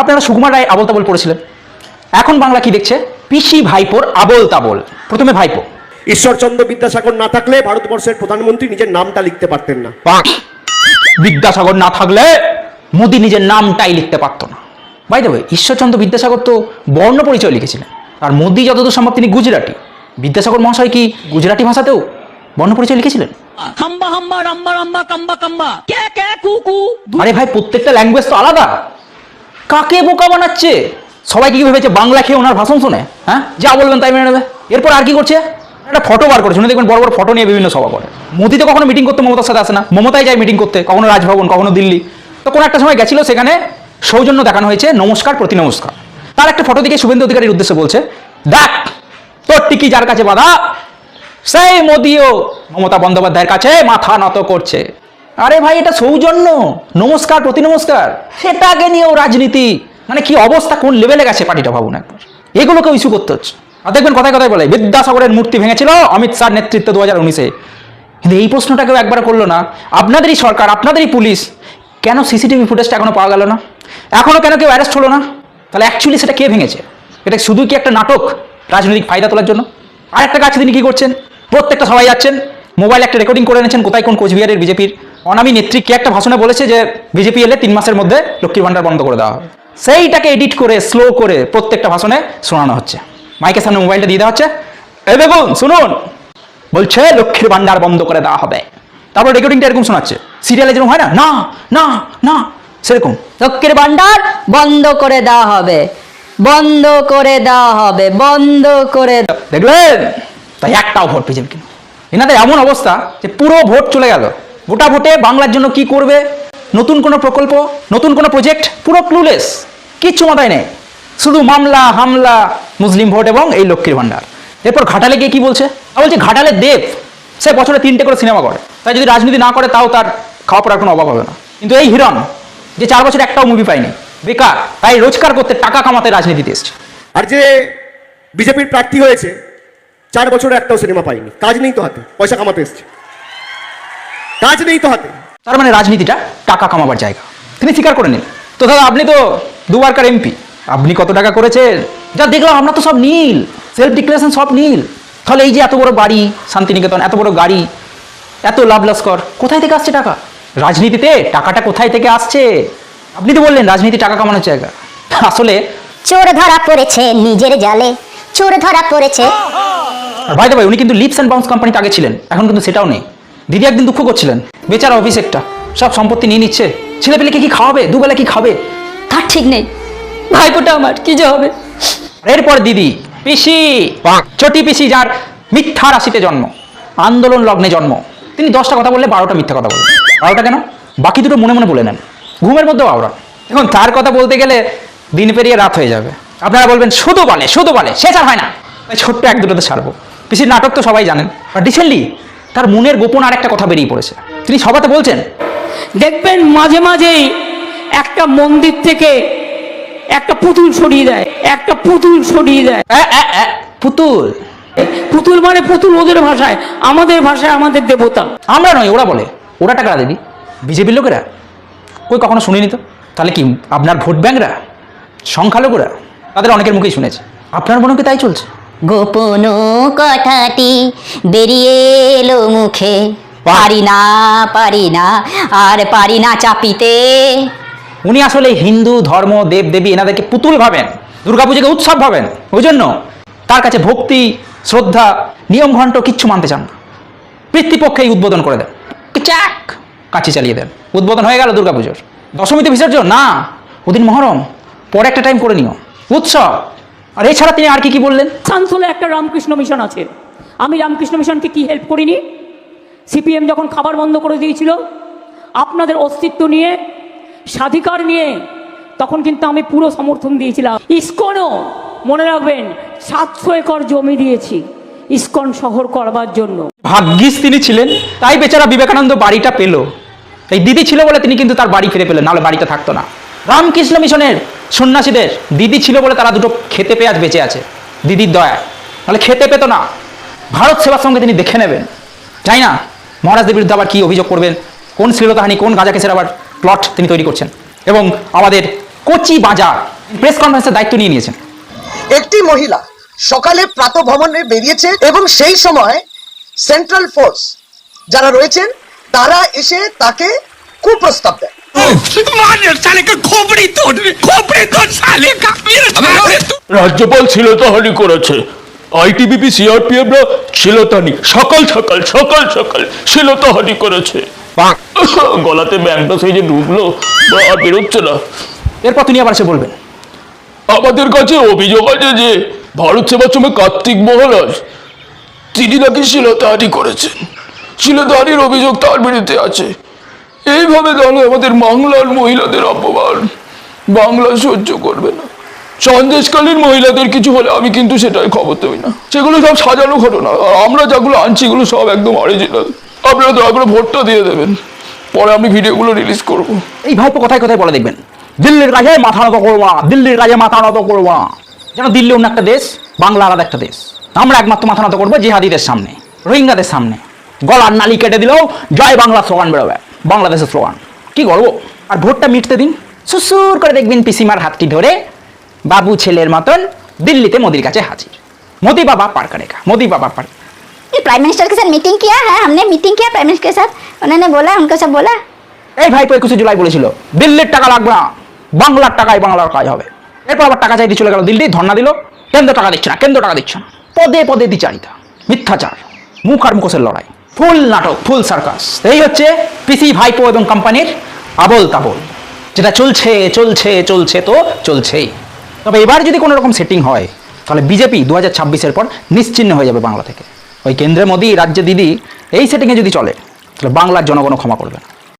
আপনারা সুকুমার রায় আবল তাবল পড়েছিলেন। এখন বাংলা কি দেখছে? পিসি ভাইপোর আবল তাবল। প্রথমে ভাইপো। ঈশ্বরচন্দ্র বিদ্যাসাগর না থাকলে ভারতবর্ষের প্রধানমন্ত্রী নিজের নামটা লিখতে পারতেন না। বিদ্যাসাগর না থাকলে মোদি নিজের নামটাই লিখতে পারতো না। বাই দেবে ঈশ্বরচন্দ্র বিদ্যাসাগর তো বর্ণ পরিচয় লিখেছিলেন। আর মোদী যতদূর সম্ভব তিনি গুজরাটি। বিদ্যাসাগর মহাশয় কি গুজরাটি ভাষাতেও বর্ণ পরিচয় লিখেছিলেন? হাম্বা হাম্বা রাম্বা রাম্বা কাম্বা কাম্বা। কে কে কু কু? আরে ভাই প্রত্যেকটা ল্যাঙ্গুয়েজ তো আলাদা। কাকে বোকা বানাচ্ছে? সবাই কি ভেবেছে? বাংলা খেয়ে ওনার ভাষণ শুনে? হ্যাঁ? যা বলবেন তাই মেনে নেবে। এরপর আর কি করছে? একটা ফটো বার করে দেখবেন বড় বড় ফটো নিয়ে বিভিন্ন সভা করে। মোদি তো কখনো মিটিং করতে মমতার সাথে আসে না। মমতাই যায় মিটিং করতে, কখনো রাজভবন, কখনো দিল্লি। তো কোনো একটা সময় গেছিল, সেখানে সৌজন্য দেখানো হয়েছে, নমস্কার প্রতি নমস্কার তার একটা ফটো দিকে শুভেন্দু অধিকারীর উদ্দেশ্যে বলছে, দেখ, তোর টিকি যার কাছে বাধা, সেই মোদিও মমতা বন্দ্যোপাধ্যায়ের কাছে মাথা নত করছে। আরে ভাই, এটা সৌজন্য। নমস্কার, প্রতি নমস্কার। সেটাকে নিয়েও রাজনীতি। মানে কি অবস্থা, কোন লেভেলে গেছে পার্টিটা ভাবুন একবার। এগুলোকেও ইস্যু করতে হচ্ছে। আর দেখবেন কথায় কথায় বলে, বিদ্যাসাগরের মূর্তি ভেঙেছিল অমিত শাহ নেতৃত্ব দু হাজার উনিশে। কিন্তু এই প্রশ্নটাকেও একবার করল না। আপনাদেরই সরকার, আপনাদেরই পুলিশ, কেন সিসিটিভি ফুটেজটা এখনও পাওয়া গেল না? এখনও কেন কেউ অ্যারেস্ট হলো না? তাহলে অ্যাকচুয়ালি সেটা কে ভেঙেছে? এটা শুধু কি একটা নাটক, রাজনৈতিক ফায়দা তোলার জন্য? আর একটা কাছে তিনি কী করছেন? প্রত্যেকটা সবাই যাচ্ছেন মোবাইল একটা রেকর্ডিং করে এনেছেন, কোথায় কোন কোচবিহারের বিজেপির। অনামী নেত্রী কে একটা ভাষণে বলেছে যে বিজেপি এলে তিন মাসের মধ্যে লক্ষ্মীর ভান্ডার বন্ধ করে দেওয়া হবে। সেইটাকে এডিট করে স্লো করে প্রত্যেকটা ভাষণে শোনানো হচ্ছে। মাইকের সামনে মোবাইলটা দিয়ে দেওয়া হচ্ছে। এ দেখুন শুনুন। বলছে লক্ষ্মীর ভান্ডার বন্ধ করে দেওয়া হবে। তারপর রেকর্ডিংটা এরকম শোনাচ্ছে। সিরিয়ালে যেরকম হয় না? না না না সেরকম। লক্ষ্মীর ভান্ডার বন্ধ করে দেওয়া হবে। বন্ধ করে দেওয়া হবে বন্ধ করে দেখলেন? তাই একটাও ভোট বিজেপি কিনা এনাদের এমন অবস্থা যে পুরো ভোট চলে গেল। গোটা ভোটে বাংলার জন্য কি করবে? নতুন কোনো প্রকল্প? নতুন কোনো প্রজেক্ট পুরো ক্লুলেস কিচ্ছু মাথায় নেই। শুধু মামলা, হামলা, মুসলিম ভোট এবং এই লক্ষ্মীর ভান্ডার এরপর ঘাটালে গিয়ে কি বলছে? আর বলছে, ঘাটালে দেব। সে বছরে তিনটে করে সিনেমা করে। তাই যদি রাজনীতি না করে, তাও তার খাওয়া পড়ার কোনো অভাব হবে না। কিন্তু এই হিরণ, যে চার বছর একটাও মুভি পায়নি, বেকার, তাই রোজগার করতে টাকা কামাতে রাজনীতিতে এসছে আর যে বিজেপির প্রার্থী হয়েছে, চার বছরে একটাও সিনেমা পায়নি। কাজ নেই তো হাতে, পয়সা কামাতে এসছে। কাজ নেই তো হাতে তার মানে রাজনীতিটা টাকা কামাবার জায়গা। তিনি স্বীকার করে নিন তো দাদা আপনি তো দুবারকার এমপি। আপনি কত টাকা করেছেন যা দেখলাম আমরা তো সব নীল। সেলফ ডিক্লারেশন সব নীল। তাহলে এই যে এত বড় বাড়ি শান্তিনিকেতন এত বড় গাড়ি এত লাভ লস্কর কোথায় থেকে আসছে টাকা? রাজনীতিতে টাকাটা কোথায় থেকে আসছে? আপনি তো বললেন রাজনীতি টাকা কামানোর জায়গা। আসলে চোর ধরা পড়েছে নিজের জালে। চোর ধরা পড়েছে। আর ভাই ভাই উনি কিন্তু লিপস অ্যান্ড বাউন্স কোম্পানিতে আগে ছিলেন। এখন কিন্তু সেটাও নেই। দিদি একদিন দুঃখ করছিলেন। বেচারা অফিস একটা সব সম্পত্তি নিয়ে নিচ্ছে। ছেলে পেলেকে কি খাওয়াবে? দুবেলা কি খাবে? তার ঠিক নেই। ভাইপোটা আমার কি যে হবে? এরপর দিদি পিসি ছোটি পিসি যার মিথ্যা রাশিতে জন্ম আন্দোলন লগ্নে জন্ম। তিনি দশটা কথা বললে বারোটা মিথ্যা কথা বলেন বারোটা কেন? বাকি দুটো মনে মনে বলে নেন। ঘুমের মধ্যেও আওড়া এখন তার কথা বলতে গেলে দিন পেরিয়ে রাত হয়ে যাবে। আপনারা বলবেন শুধু বলে শুধু বলে সে আর হয় না। ছোট্ট এক দুটোতে ছাড়বো। পিসির নাটক তো সবাই জানেন। আর রিসেন্টলি তার মনের গোপন আর একটা কথা বেরিয়ে পড়েছে। তিনি সভাতে বলছেন দেখবেন মাঝে মাঝেই একটা মন্দির থেকে একটা পুতুল সরিয়ে দেয় একটা পুতুল সরিয়ে দেয়। "অ্যা, অ্যা, অ্যা, পুতুল? পুতুল মানে পুতুল ওদের ভাষায় আমাদের ভাষায় আমাদের দেবতা। আমরা নয় ওরা বলে। ওরা টাকা দেবী। বিজেপির লোকেরা? কই কখনো শুনিনি তো? তাহলে কি আপনার ভোট ব্যাংকরা? সংখ্যালঘুরা? তাদের অনেকের মুখেই শুনেছে। আপনার মনে হয় কি তাই চলছে? গোপন কথাটি বেরিয়ে এলো মুখে। পারি না পারি না, আর পারি না চাপিতে। উনি আসলে হিন্দু, ধর্ম দেব দেবী এনাদেরকে পুতুল ভাবেন, দুর্গাপুজোকে উৎসব ভাবেন। ওই জন্য তার কাছে ভক্তি, শ্রদ্ধা, নিয়ম ঘণ্ট কিচ্ছু মানতে চান না। পিতৃপক্ষেই উদ্বোধন করে দেন। চাক কাঁচি চালিয়ে দেন। উদ্বোধন হয়ে গেল দুর্গাপুজোর। দশমীতে বিসর্জন? না। ওদিন মহরম। পরে একটা টাইম করে নিও। উৎসব। আর এছাড়া তিনি আর কি কি বললেন? আসানসোলে একটা রামকৃষ্ণ মিশন আছে। আমি রামকৃষ্ণ মিশনকে কি হেল্প করিনি? সিপিএম যখন খাবার বন্ধ করে দিয়েছিল আপনাদের অস্তিত্ব নিয়ে স্বাধিকার নিয়ে তখন কিন্তু আমি পুরো সমর্থন দিয়েছিলাম। ইস্কনও মনে রাখবেন সাতশো একর জমি দিয়েছি ইস্কন শহর করবার জন্য। ভাগ্যিস তিনি ছিলেন তাই বেচারা বিবেকানন্দ বাড়িটা পেল। এই দিদি ছিল বলে তিনি কিন্তু তার বাড়ি ফিরে পেলেন নাহলে বাড়িতে থাকতো না। রামকৃষ্ণ মিশনের সন্ন্যাসীদের দিদি ছিল বলে তারা দুটো খেতে পেয়ে আজ বেঁচে আছে। দিদির দয়া। নাহলে খেতে পেতো না। ভারত সেবার সঙ্গে তিনি দেখে নেবেন। জানি না, মহারাজদের বিরুদ্ধে আবার কি অভিযোগ করবেন, কোন শ্লীলতাহানি, কোন গাঁজা কেসের আবার প্লট তিনি তৈরি করছেন এবং আমাদের কচি বাজার প্রেস কনফারেন্সের দায়িত্ব নিয়ে নিয়েছেন। একটি মহিলা সকালে প্রাতভ্রমণে বেরিয়েছে এবং সেই সময় সেন্ট্রাল ফোর্স যারা রয়েছেন, তারা এসে তাকে কুপ্রস্তাব দেয় রাজ্যপাল ছিলতাহানি করেছে। আইটিবিপি সিআরপিএফরা ছিলতাহানি সকাল সকাল সকাল সকাল ছিলতাহানি করেছে। গলাতে ব্যাংকটা সেই যে বা আর বেরোচ্ছে না। এরপর তিনি আবার এসে বলবেন। আমাদের কাছে অভিযোগ আছে যে ভারত সেবাশ্রমে কার্তিক মহারাজ তিনি নাকি শিলতাহানি করেছেন। শিলতাহানির অভিযোগ তার বিরুদ্ধে আছে। এইভাবে তাহলে আমাদের বাংলার মহিলাদের অপমান। বাংলা সহ্য করবে না। সন্দেশকালীন মহিলাদের কিছু হলে আমি কিন্তু সেটাই খবর দেই না। সেগুলো সব সাজানো ঘটনা। আমরা যেগুলো আনছি এগুলো সব একদম অরিজিনাল আপনারা দয়া করে ভোটটা দিয়ে দেবেন। পরে আমি ভিডিওগুলো রিলিজ করব। এই ভাইপো কথায় কথায় বলে দেখবেন, দিল্লির কাজে মাথা নত করব না দিল্লির কাজে মাথা নত করব। না যেন দিল্লি অন্য একটা দেশ, বাংলা আলাদা একটা দেশ। আমরা একমাত্র মাথা নত করব জিহাদিদের সামনে, রোহিঙ্গাদের সামনে। গলার নালি কেটে দিলেও জয় বাংলা স্লোগান বেরোবে। বাংলাদেশের স্লোগান কি গর্ব আর ভোটটা মিটতে দিন সুসুর করে দেখবেন পিসিমার হাতটি ধরে বাবু ছেলের মতন দিল্লিতে মোদির কাছে হাজির মোদি বাবা পার করেগা মোদি বাবা পার ये प्राइम मिनिस्टर के साथ मीटिंग किया है हमने मीटिंग किया प्राइम मिनिस्टर के साथ उन्होंने बोला उनको सब बोला এই ভাইপো একুশে জুলাই বলেছিল দিল্লির টাকা লাগবে না বাংলার টাকায় বাংলার কাজ হবে এরপর আবার টাকা চাইতে চলে গেল দিল্লি ধর্ণা দিল কেন্দ্র টাকা দিচ্ছে না কেন্দ্র টাকা দিচ্ছে না পদে পদে দ্বিচারিতা মিথ্যাচার মুখ আর মুখোশের লড়াই ফুল নাটক, ফুল সার্কাস এই হচ্ছে পিসি ভাইপো এবং কোম্পানির আবল তাবল। যেটা চলছে চলছে চলছে তো চলছেই। তবে এবার যদি কোনো রকম সেটিং হয়, তাহলে বিজেপি দু হাজার ছাব্বিশের পর নিশ্চিহ্ন হয়ে যাবে বাংলা থেকে। ওই কেন্দ্রে মোদী, রাজ্যে দিদি, এই সেটিংয়ে যদি চলে, তাহলে বাংলার জনগণ ক্ষমা করবে না।